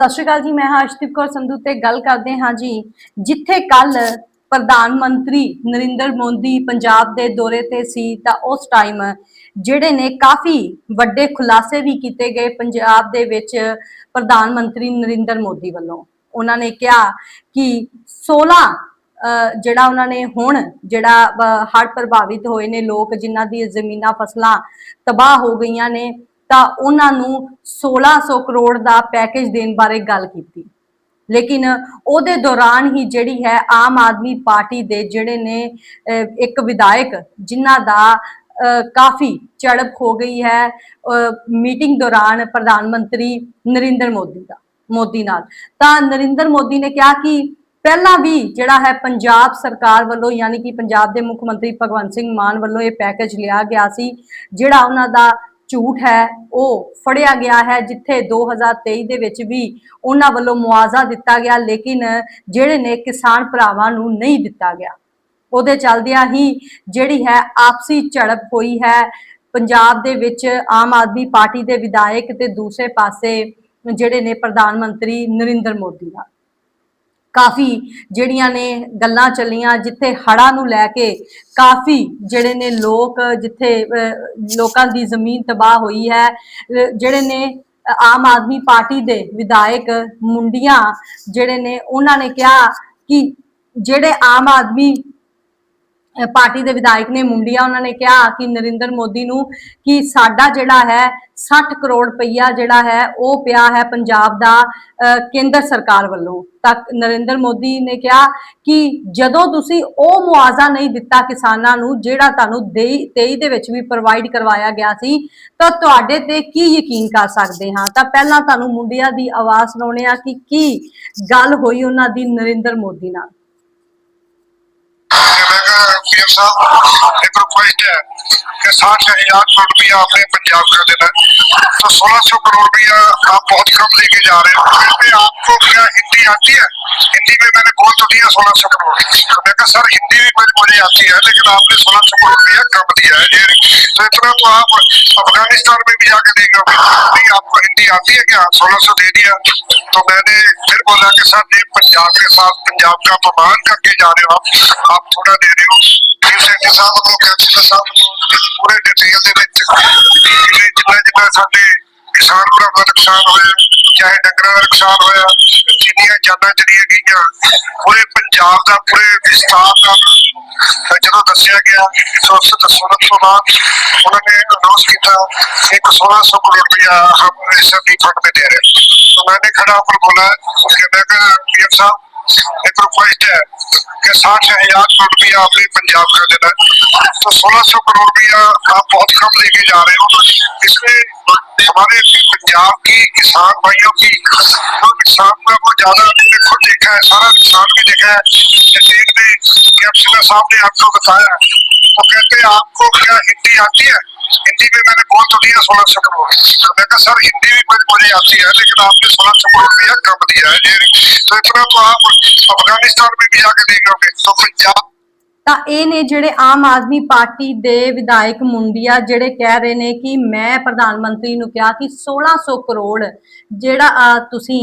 ਸਤਿ ਸ਼੍ਰੀ ਅਕਾਲ ਜੀ, ਮੈਂ ਹਾਂ ਅਰਸ਼ਦੀਪ ਕੌਰ ਸੰਧੂ ਤੇ ਗੱਲ ਕਰਦੇ ਹਾਂ ਜੀ, ਜਿੱਥੇ ਕੱਲ ਪ੍ਰਧਾਨ ਮੰਤਰੀ ਨਰਿੰਦਰ ਮੋਦੀ ਪੰਜਾਬ ਦੇ ਦੌਰੇ ਤੇ ਸੀ ਤਾਂ ਉਸ ਟਾਈਮ ਜਿਹੜੇ ਨੇ ਕਾਫੀ ਵੱਡੇ ਖੁਲਾਸੇ ਵੀ ਕੀਤੇ ਗਏ ਪੰਜਾਬ ਦੇ ਵਿੱਚ ਪ੍ਰਧਾਨ ਮੰਤਰੀ ਨਰਿੰਦਰ ਮੋਦੀ ਵੱਲੋਂ। ਉਹਨਾਂ ਨੇ ਕਿਹਾ ਕਿ 16 ਅਹ ਜਿਹੜਾ ਉਹਨਾਂ ਨੇ ਹੁਣ ਜਿਹੜਾ ਹੜ੍ਹ ਪ੍ਰਭਾਵਿਤ ਹੋਏ ਨੇ ਲੋਕ, ਜਿਨ੍ਹਾਂ ਦੀ ਜ਼ਮੀਨਾਂ, ਫਸਲਾਂ ਤਬਾਹ ਹੋ ਗਈਆਂ ਨੇ ਤਾਂ ਉਹਨਾਂ ਨੂੰ 1600 ਕਰੋੜ ਦਾ ਪੈਕੇਜ ਦੇਣ ਬਾਰੇ ਗੱਲ ਕੀਤੀ। ਲੇਕਿਨ ਉਹਦੇ ਦੌਰਾਨ ਹੀ ਜਿਹੜੀ ਹੈ ਆਮ ਆਦਮੀ ਪਾਰਟੀ ਦੇ ਜਿਹੜੇ ਨੇ ਇੱਕ ਵਿਧਾਇਕ ਜਿਨ੍ਹਾਂ ਦਾ ਕਾਫੀ ਝੜਪ ਹੋ ਗਈ ਹੈ ਮੀਟਿੰਗ ਦੌਰਾਨ ਪ੍ਰਧਾਨ ਮੰਤਰੀ ਨਰਿੰਦਰ ਮੋਦੀ ਦਾ, ਮੋਦੀ ਨਾਲ। ਤਾਂ ਨਰਿੰਦਰ ਮੋਦੀ ਨੇ ਕਿਹਾ ਕਿ ਪਹਿਲਾਂ ਵੀ ਜਿਹੜਾ ਹੈ ਪੰਜਾਬ ਸਰਕਾਰ ਵੱਲੋਂ ਯਾਨੀ ਕਿ ਪੰਜਾਬ ਦੇ ਮੁੱਖ ਮੰਤਰੀ ਭਗਵੰਤ ਸਿੰਘ ਮਾਨ ਵੱਲੋਂ ਇਹ ਪੈਕੇਜ ਲਿਆ ਗਿਆ ਸੀ, ਜਿਹੜਾ ਉਹਨਾਂ ਦਾ ਝੂਠ ਹੈ, ਉਹ ਫੜਿਆ ਗਿਆ ਹੈ, ਜਿੱਥੇ 2023 ਦੇ ਵਿੱਚ ਵੀ ਉਹਨਾਂ ਵੱਲੋਂ ਮੁਆਵਜ਼ਾ ਦਿੱਤਾ ਗਿਆ, ਲੇਕਿਨ ਜਿਹੜੇ ਨੇ ਕਿਸਾਨ ਭਰਾਵਾਂ ਨੂੰ ਨਹੀਂ ਦਿੱਤਾ ਗਿਆ। ਉਹਦੇ ਚੱਲਦਿਆਂ ਹੀ ਜਿਹੜੀ ਹੈ ਆਪਸੀ ਝੜਪ ਹੋਈ ਹੈ, ਪੰਜਾਬ ਦੇ ਵਿੱਚ ਆਮ ਆਦਮੀ ਪਾਰਟੀ ਦੇ ਵਿਧਾਇਕ ਤੇ ਦੂਸਰੇ ਪਾਸੇ ਜਿਹੜੇ ਨੇ ਪ੍ਰਧਾਨ ਮੰਤਰੀ ਨਰਿੰਦਰ ਮੋਦੀ ਦਾ। ਕਾਫੀ ਜਿਹੜੀਆਂ ਨੇ ਗੱਲਾਂ ਚੱਲੀਆਂ ਜਿੱਥੇ ਹੜ੍ਹਾਂ ਨੂੰ ਲੈ ਕੇ ਕਾਫੀ ਜਿਹੜੇ ਨੇ ਲੋਕ ਜਿੱਥੇ ਅਹ, ਲੋਕਾਂ ਦੀ ਜ਼ਮੀਨ ਤਬਾਹ ਹੋਈ ਹੈ ਜਿਹੜੇ ਨੇ ਆਮ ਆਦਮੀ ਪਾਰਟੀ ਦੇ ਵਿਧਾਇਕ ਮੁੰਡੀਆਂ ਜਿਹੜੇ ਨੇ ਉਹਨਾਂ ਨੇ ਕਿਹਾ ਕਿ ਜਿਹੜੇ ਆਮ ਆਦਮੀ ਪਾਰਟੀ ਦੇ ਵਿਧਾਇਕ ਨੇ ਮੁੰਡੀਆਂ ਉਹਨਾਂ ਨੇ ਕਿਹਾ ਕਿ ਨਰਿੰਦਰ ਮੋਦੀ ਨੂੰ ਕਿ ਸਾਡਾ ਜਿਹੜਾ ਹੈ 60 ਕਰੋੜ ਰੁਪਈਆ ਜਿਹੜਾ ਹੈ ਉਹ ਪਿਆ ਹੈ ਪੰਜਾਬ ਦਾ ਕੇਂਦਰ ਸਰਕਾਰ ਵੱਲੋਂ। ਤਾਂ ਨਰਿੰਦਰ ਮੋਦੀ ਨੇ ਕਿਹਾ ਕਿ ਜਦੋਂ ਤੁਸੀਂ ਉਹ ਮੁਆਵਜ਼ਾ ਨਹੀਂ ਦਿੱਤਾ ਕਿਸਾਨਾਂ ਨੂੰ ਜਿਹੜਾ ਤੁਹਾਨੂੰ 23 ਦੇ ਵਿੱਚ ਵੀ ਪ੍ਰੋਵਾਈਡ ਕਰਵਾਇਆ ਗਿਆ ਸੀ, ਤਾਂ ਤੁਹਾਡੇ ਤੇ ਕੀ ਯਕੀਨ ਕਰ ਸਕਦੇ ਹਾਂ? ਤਾਂ ਪਹਿਲਾਂ ਤੁਹਾਨੂੰ ਮੁੰਡਿਆਂ ਦੀ ਆਵਾਜ਼ ਸੁਣਾਉਣੇ ਆ ਕਿ ਕੀ ਗੱਲ ਹੋਈ ਉਹਨਾਂ ਦੀ ਨਰਿੰਦਰ ਮੋਦੀ ਨਾਲ। پی صاحب ایک ریکویسٹ ہے کہ ساٹھ ہزار کروڑ روپیہ آپ نے پنجاب کا دینا تو سولہ سو کروڑ روپیہ آپ بہت کم لے کے جا رہے ہیں اس میں آپ کو کیا ہندی آتی ہے हिंदी में मैंने बोल तो दिया सोलह सौ करोड़ तो मैं कहा सर हिंदी भी मुझे मुझे आती है लेकिन आपने सोलह सौ करोड़ रुपया कम दिया है ये तो इतना तो आप अफगानिस्तान में भी जाके देखोगे नहीं आपको हिंदी आती है क्या सोलह सौ दे दिया तो मैंने फिर बोला कि सर ये पंजाब के साथ पंजाब का अपमान करके जा रहे हो आप आप थोड़ा दे रहे हो फिर सेठी साहब को कैप्टन साहब को पूरे डिटेल ਦੇ ਵਿੱਚ ਜਿਹੜੇ ਜਿੰਨਾ ਜਿੰਨਾ ਸਾਡੇ ਕਿਸਾਨ ਭਰਾਵਾਂ ਦਾ ਨੁਕਸਾਨ ਹੋਇਆ ਚਾਹੇ ਡੰਗਰਾਂ ਦਾ ਨੁਕਸਾਨ ਹੋਇਆ ਜਿੰਨੀਆਂ ਜਾਨਾਂ ਚਲੀਆਂ ਗਈਆਂ ਪੂਰੇ ਪੰਜਾਬ ਦਾ ਪੂਰੇ ਵਿਸਤਾਰ ਦਾ ਤਾਂ ਜਦੋਂ ਦੱਸਿਆ ਗਿਆ ਸੋ ਉਸ ਤੋਂ ਸੁਣਨ ਤੋਂ ਬਾਅਦ ਉਹਨਾਂ ਨੇ ਅਨਾਉਂਸ ਕੀਤਾ ਇੱਕ 1600 ਕਰੋੜ ਰੁਪਇਆ ਹਮ ਇਸ रिफंड में दे रहे हैं तो मैंने खड़ा होकर बोला कि मैं कहा पीएम साहब एक रिक्वेस्ट है कि साठ हजार करोड़ रुपया आपने पंजाब का देना है तो सोलह सौ करोड़ रुपया आप बहुत कम लेके जा रहे हो इसमें हमारे पंजाब की किसान भाइयों की जो नुकसान का वो ज्यादा हमने खुद देखा है सारा नुकसान भी देखा है स्टेट में कैप्टन साहब ने आपको बताया वो कहते हैं आपको क्या हिंदी आती है हिंदी में मैंने बोल तो दिया सोलह सौ करोड़ तो मैं कहा सर हिंदी भी मुझे मुझे आती है लेकिन आपने सोलह सौ करोड़ रुपया कम दिया है ये तो इतना तो आप अफगानिस्तान में भी जाके देखोगे तो पंजाब ਤਾਂ ਇਹ ਨੇ ਜਿਹੜੇ ਆਮ ਆਦਮੀ ਪਾਰਟੀ ਦੇ ਵਿਧਾਇਕ ਮੁੰਡੀਆ ਜਿਹੜੇ ਕਹਿ ਰਹੇ ਨੇ ਕਿ ਮੈਂ ਪ੍ਰਧਾਨ ਮੰਤਰੀ ਨੂੰ ਕਿਹਾ ਕਿ 1600 ਕਰੋੜ ਜਿਹੜਾ ਤੁਸੀਂ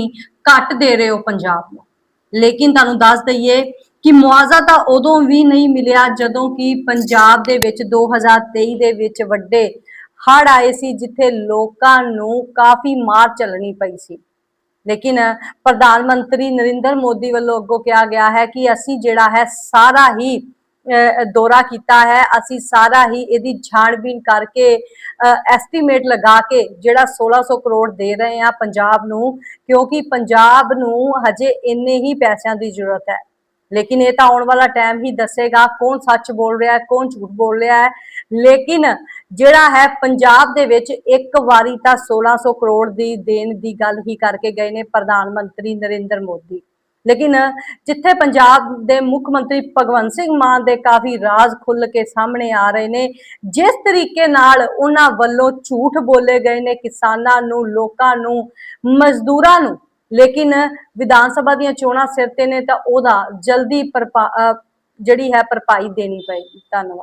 ਘੱਟ ਦੇ ਰਹੇ ਹੋ ਪੰਜਾਬ ਨੂੰ। ਲੇਕਿਨ ਤੁਹਾਨੂੰ ਦੱਸ ਦਈਏ ਕਿ ਮੁਆਵਜ਼ਾ ਤਾਂ ਉਦੋਂ ਵੀ ਨਹੀਂ ਮਿਲਿਆ ਜਦੋਂ ਕਿ ਪੰਜਾਬ ਦੇ ਵਿੱਚ 2023 ਦੇ ਵਿੱਚ ਵੱਡੇ ਹੜ੍ਹ ਆਏ ਸੀ ਜਿੱਥੇ ਲੋਕਾਂ ਨੂੰ ਕਾਫੀ ਮਾਰ ਚੱਲਣੀ ਪਈ ਸੀ। ਲੇਕਿਨ ਪ੍ਰਧਾਨ ਮੰਤਰੀ ਨਰਿੰਦਰ ਮੋਦੀ ਵੱਲੋਂ ਅੱਗੋਂ ਕਿਹਾ ਗਿਆ ਹੈ ਕਿ ਅਸੀਂ ਜਿਹੜਾ ਹੈ ਸਾਰਾ ਹੀ ਦੌਰਾ ਕੀਤਾ ਹੈ। ਅਸੀਂ ਸਾਰਾ ਹੀ ਇਹਦੀ ਛਾਣਬੀਨ ਕਰਕੇ ਐਸਟੀਮੇਟ ਲਗਾ ਕੇ ਜਿਹੜਾ 1600 ਕਰੋੜ ਦੇ ਰਹੇ ਆ ਪੰਜਾਬ ਨੂੰ, ਕਿਉਂਕਿ ਪੰਜਾਬ ਨੂੰ ਹਜੇ ਇੰਨੇ ਹੀ ਪੈਸਿਆਂ ਦੀ ਜ਼ਰੂਰਤ ਹੈ। ਲੇਕਿਨ ਇਹ ਤਾਂ ਆਉਣ ਵਾਲਾ ਟਾਈਮ ਹੀ ਦੱਸੇਗਾ ਕੌਣ ਸੱਚ ਬੋਲ ਰਿਹਾ ਹੈ, ਕੌਣ ਝੂਠ ਬੋਲ ਰਿਹਾ ਹੈ। ਲੇਕਿਨ ਜਿਹੜਾ ਹੈ ਪੰਜਾਬ ਦੇ ਵਿੱਚ ਇੱਕ ਵਾਰੀ ਤਾਂ 1600 ਕਰੋੜ ਦੀ ਦੇਣ ਦੀ ਗੱਲ ਹੀ ਕਰਕੇ ਗਏ ਨੇ ਪ੍ਰਧਾਨ ਮੰਤਰੀ ਨਰਿੰਦਰ ਮੋਦੀ। ਲੇਕਿਨ ਜਿੱਥੇ ਪੰਜਾਬ ਦੇ ਮੁੱਖ ਮੰਤਰੀ ਭਗਵੰਤ ਸਿੰਘ ਮਾਨ ਦੇ ਕਾਫੀ ਰਾਜ਼ ਖੁੱਲ ਕੇ ਸਾਹਮਣੇ ਆ ਰਹੇ ਨੇ, ਜਿਸ ਤਰੀਕੇ ਨਾਲ ਉਹਨਾਂ ਵੱਲੋਂ ਝੂਠ ਬੋਲੇ ਗਏ ਨੇ ਕਿਸਾਨਾਂ ਨੂੰ, ਲੋਕਾਂ ਨੂੰ, ਮਜ਼ਦੂਰਾਂ ਨੂੰ, ਲੇਕਿਨ ਵਿਧਾਨ ਸਭਾ ਦੀਆਂ ਚੋਣਾਂ ਸਿਰ ਤੇ ਨੇ ਤਾਂ ਉਹਦਾ ਜਲਦੀ ਭਰਪਾ- ਜਿਹੜੀ ਹੈ ਭਰਪਾਈ ਦੇਣੀ ਪਏਗੀ। ਧੰਨਵਾਦ।